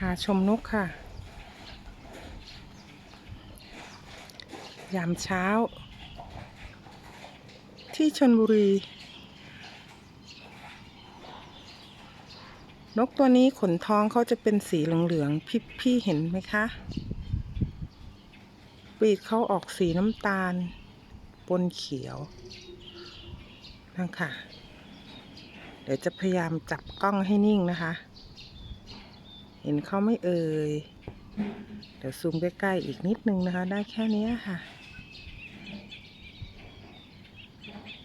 พาชมนกค่ะ ยามเช้า ที่ชนบุรี นกตัวนี้ขนท้องเขาจะเป็นสีเหลืองๆพี่พี่เห็นไหมคะปีกเขาออกสีน้ำตาล ปนเขียวนั่นค่ะ เดี๋ยวจะพยายามจับกล้องให้นิ่งนะคะ เห็นเขาไม่เอ่ย เดี๋ยวซูมใกล้ๆอีกนิดนึงนะคะ ได้แค่นี้ค่ะ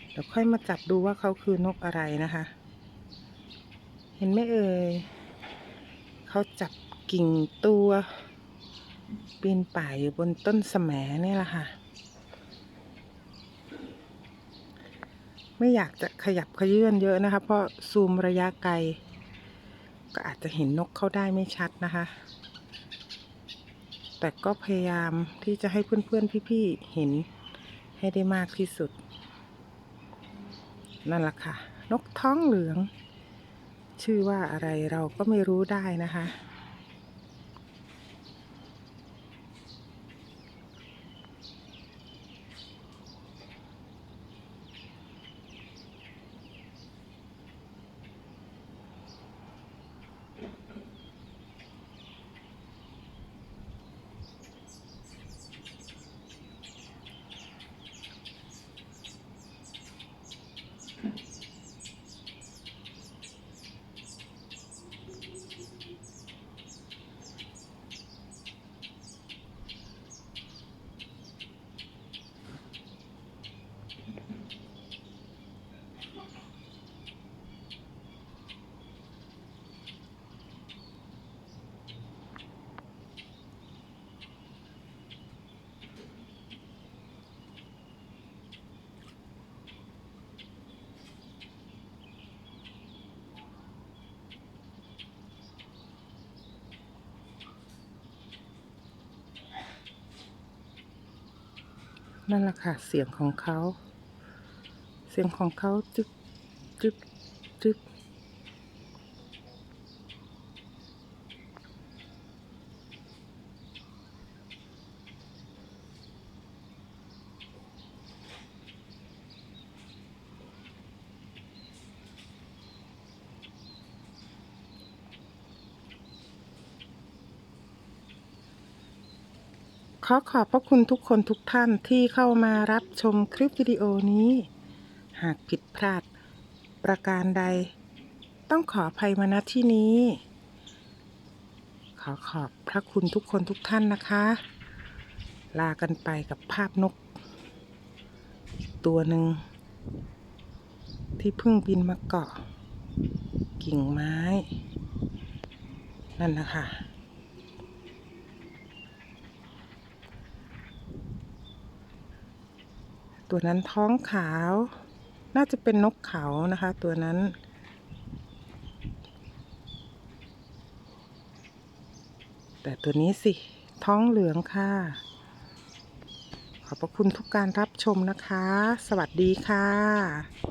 เดี๋ยวค่อยมาจับดูว่าเขาคือนกอะไรนะคะ เห็นไหมเอ่ย เขาจับกิ่งตัวปีนป่ายอยู่บนต้นแสมนี่แหละค่ะ ไม่อยากจะขยับขยื่นเยอะนะคะ เพราะซูมระยะไกล ก็อาจจะเห็นนกเข้าได้ไม่ชัดนะคะ แต่ก็พยายามที่จะให้เพื่อนๆพี่ๆเห็นให้ได้มากที่สุด นั่นแหละค่ะ นกท้องเหลือง ชื่อว่าอะไรเราก็ไม่รู้ได้นะคะ นั่นแหละค่ะ เสียงของเขา เสียงของเขาจึ๊บจึ๊บจึ๊บ ขอขอบพระคุณทุกคนทุกท่านที่เข้ามารับชมคลิปวิดีโอนี้ หากผิดพลาดประการใด ต้องขออภัยมาณที่นี้ ขอขอบพระคุณทุกคนทุกท่านนะคะ ลากันไปกับภาพนก ตัวหนึ่ง ที่เพิ่งบินมาเกาะ กิ่งไม้ นั่นนะคะ ตัวนั้นท้องขาว น่าจะเป็นนกเขานะคะ ตัวนั้น แต่ตัวนี้สิ ท้องเหลืองค่ะ ขอบพระคุณทุกการรับชมนะคะ สวัสดีค่ะ